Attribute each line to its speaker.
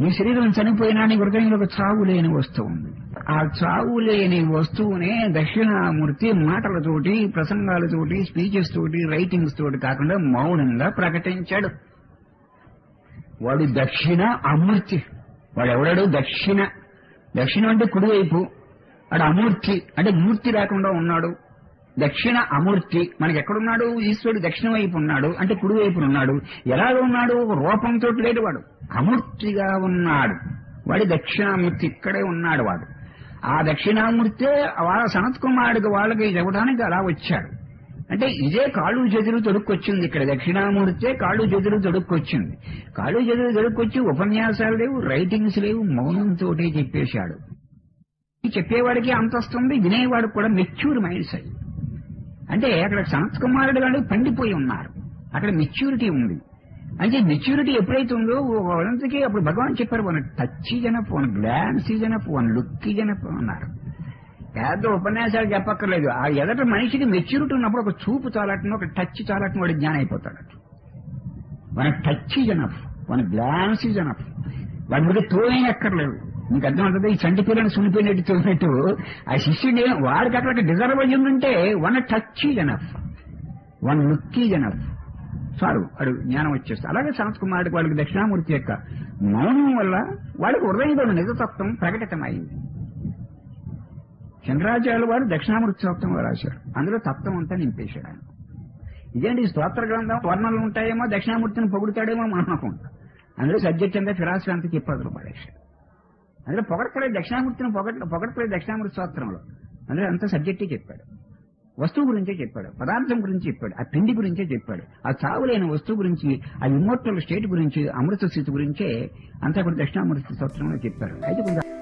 Speaker 1: నీ శరీరం చనిపోయినా నీ హృదయంలో ఒక చావు లేని వస్తువు ఉంది. ఆ చావు లేని వస్తువునే దక్షిణామూర్తి మాటలతోటి ప్రసంగాలతోటి స్పీచెస్ తోటి రైటింగ్స్ తోటి కాకుండా మౌనంగా ప్రకటించాడు. వాడు దక్షిణ అమూర్తి. వాడు ఎవడాడు? దక్షిణ. దక్షిణం అంటే కుడివైపు. వాడు అమూర్తి. అంటే మూర్తి లేకుండా ఉన్నాడు. దక్షిణ అమూర్తి మనకి ఎక్కడున్నాడు? ఈశ్వరుడు దక్షిణ వైపు ఉన్నాడు. అంటే కుడివైపు ఉన్నాడు. ఎలా ఉన్నాడు? ఒక రూపంతో లేడు వాడు. అమూర్తిగా ఉన్నాడు. వాడి దక్షిణామూర్తి ఇక్కడే ఉన్నాడు వాడు. ఆ దక్షిణామూర్తే వాళ్ళ సనత్ కుమారుడికి వాళ్ళకి చెప్పడానికి అలా వచ్చాడు. అంటే ఇదే కాళ్ళు చెదురు తొడుక్కొచ్చింది ఇక్కడ. దక్షిణామూర్తే కాళ్ళు చెదురు తొడుక్కొచ్చింది. కాళ్ళు చెదురు తొడుక్కొచ్చి ఉపన్యాసాలు లేవు రైటింగ్స్ లేవు మౌనంతో చెప్పేశాడు. చెప్పేవాడికి అంతస్తుంది వినేవాడు కూడా మెచ్యూర్ మైండ్స్ అయ్యి అంటే అక్కడ సంతకుమారుడు గారు పండిపోయి ఉన్నారు. అక్కడ మెచ్యూరిటీ ఉంది. అంటే మెచ్యూరిటీ ఎప్పుడైతే ఉందో వాళ్ళంతకీ అప్పుడు భగవాన్ చెప్పారు వన్ టచ్ జనప్ వన్ గ్లాన్స్ జనప్ వన్ లుక్ జనప్ అన్నారు. పెద్ద ఉపన్యాసాలు చెప్పక్కర్లేదు. ఆ ఎదట మనిషికి మెచ్యూరిటీ ఉన్నప్పుడు ఒక చూపు చాలటం ఒక టచ్ చాలటం వాడు జ్ఞానం అయిపోతాడు. వన్ టచ్ జనప్ వన్ గ్లాన్స్ జనప్. వాడి మీద తోయనక్కర్లేదు. మీకు అర్థమవుతుంది ఈ చంటి పిల్లని సునిపోయినట్టు చూసినట్టు ఆ శిష్యుడు వాడికి అటువంటి డిజర్వ్ అయ్యి ఉంటే వన్ టచ్ జనఫ్. వన్ లుక్ జనఫ్. చాలు అడు జ్ఞానం వచ్చేస్తా అలాగే సనత్ కుమారుడికి వాళ్ళకి దక్షిణామూర్తి యొక్క మౌనం వల్ల వాళ్ళకి హృదయంలో నిజతత్వం ప్రకటితమైంది. చంద్రాచార్యులు వారు దక్షిణామూర్తి స్తోత్రం రాశారు. అందులో తత్వం అంతా నింపేశాడు ఆయన. ఇదేంటి? స్తోత్ర గ్రంథం వర్ణాలు ఉంటాయేమో దక్షిణామూర్తిని పొగుడుతాడేమో మనం అనుకుంటాం. అందులో సబ్జెక్ట్ అంతా ఫిరాసీ అంతా చెప్పదు పడేశాడు అందులో పొగడకలేదు దక్షిణామూర్తిని పొగడ పొగడకలేదు దక్షిణామూర్తి స్తోత్రంలో. అందులో అంత సబ్జెక్టే చెప్పాడు. వస్తువు గురించే చెప్పాడు. పదార్థం గురించి చెప్పాడు. ఆ పిండి గురించే చెప్పాడు. ఆ చావులైన వస్తువు గురించి ఆ ఇమ్మోర్టల్ స్టేట్ గురించి అమృత స్థితి గురించే అంతా కూడా దక్షిణామూర్తి స్తోత్రంలో చెప్పాడు. అయితే కొంచెం